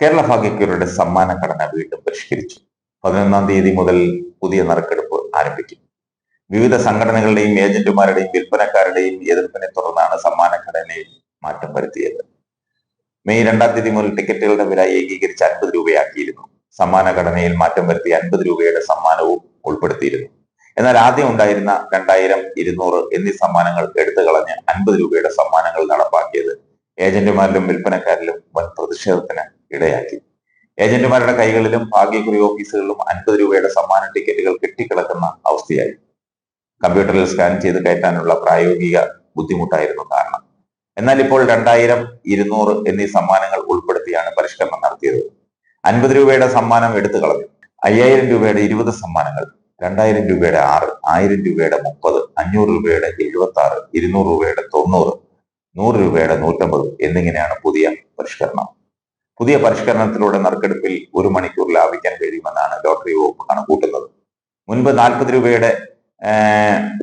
കേരള ഭാഗ്യക്കുരുടെ സമ്മാന ഘടന വീണ്ടും പരിഷ്കരിച്ചു. പതിനൊന്നാം തീയതി മുതൽ പുതിയ നറുക്കെടുപ്പ് ആരംഭിക്കും. വിവിധ സംഘടനകളുടെയും ഏജന്റുമാരുടെയും വിൽപ്പനക്കാരുടെയും എതിർപ്പിനെ തുടർന്നാണ് സമ്മാന ഘടനയിൽ മാറ്റം വരുത്തിയത്. മെയ് രണ്ടാം തീയതി മുതൽ ടിക്കറ്റുകളുടെ വില ഏകീകരിച്ച് അൻപത് രൂപയാക്കിയിരുന്നു. സമ്മാന ഘടനയിൽ മാറ്റം വരുത്തി അൻപത് രൂപയുടെ സമ്മാനവും ഉൾപ്പെടുത്തിയിരുന്നു. എന്നാൽ ആദ്യം ഉണ്ടായിരുന്ന രണ്ടായിരം ഇരുന്നൂറ് എന്നീ സമ്മാനങ്ങൾ എടുത്തു കളഞ്ഞ് അൻപത് രൂപയുടെ സമ്മാനങ്ങൾ നടപ്പാക്കിയത് ഏജന്റുമാരിലും വിൽപ്പനക്കാരിലും വൻ പ്രതിഷേധത്തിന് ഇടയാക്കി. ഏജന്റുമാരുടെ കൈകളിലും ഭാഗ്യക്കുറി ഓഫീസുകളിലും അൻപത് രൂപയുടെ സമ്മാന ടിക്കറ്റുകൾ കെട്ടിക്കിടക്കുന്ന അവസ്ഥയായി. കമ്പ്യൂട്ടറിൽ സ്കാൻ ചെയ്ത് കയറ്റാനുള്ള പ്രായോഗിക ബുദ്ധിമുട്ടായിരുന്നു കാരണം. എന്നാൽ ഇപ്പോൾ രണ്ടായിരം ഇരുന്നൂറ് എന്നീ സമ്മാനങ്ങൾ ഉൾപ്പെടുത്തിയാണ് പരിഷ്കരണം നടത്തിയത്. അൻപത് രൂപയുടെ സമ്മാനം എടുത്തു കളഞ്ഞു. അയ്യായിരം രൂപയുടെ ഇരുപത് സമ്മാനങ്ങൾ രണ്ടായിരം രൂപയുടെ ആറ് ആയിരം രൂപയുടെ മുപ്പത് അഞ്ഞൂറ് രൂപയുടെ എഴുപത്തി ആറ് ഇരുന്നൂറ് രൂപയുടെ തൊണ്ണൂറ് നൂറ് രൂപയുടെ നൂറ്റമ്പത് എന്നിങ്ങനെയാണ് പുതിയ പരിഷ്കരണം. പുതിയ പരിഷ്കരണത്തിലൂടെ നറുക്കെടുപ്പിൽ ഒരു മണിക്കൂർ ലാഭിക്കാൻ കഴിയുമെന്നാണ് ലോട്ടറി വകുപ്പ് കണക്കൂട്ടുന്നത് മുൻപ് നാൽപ്പത് രൂപയുടെ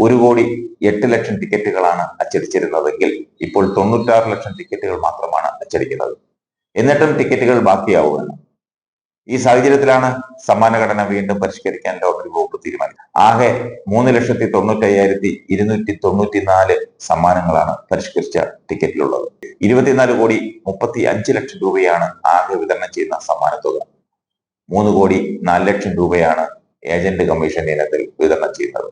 ഒരു കോടി എട്ട് ലക്ഷം ടിക്കറ്റുകളാണ് അച്ചടിച്ചിരുന്നതെങ്കിൽ ഇപ്പോൾ തൊണ്ണൂറ്റാറ് ലക്ഷം ടിക്കറ്റുകൾ മാത്രമാണ് അച്ചടിക്കുന്നത്. എന്നിട്ടും ടിക്കറ്റുകൾ ബാക്കിയാവുമെന്ന്. ഈ സാഹചര്യത്തിലാണ് സമ്മാനഘടന വീണ്ടും പരിഷ്കരിക്കാൻ ലോട്ടറി വകുപ്പ് തീരുമാനിച്ചത്. ആകെ മൂന്ന് ലക്ഷത്തി തൊണ്ണൂറ്റി അയ്യായിരത്തി ഇരുന്നൂറ്റി തൊണ്ണൂറ്റി നാല് സമ്മാനങ്ങളാണ് പരിഷ്കരിച്ച ടിക്കറ്റിലുള്ളത്. ഇരുപത്തിനാല് കോടി മുപ്പത്തി അഞ്ച് ലക്ഷം രൂപയാണ് ആകെ വിതരണം ചെയ്യുന്ന സമ്മാനത്തുക. മൂന്ന് കോടി നാല് ലക്ഷം രൂപയാണ് ഏജന്റ് കമ്മീഷൻ ഇനത്തിൽ വിതരണം ചെയ്യുന്നത്.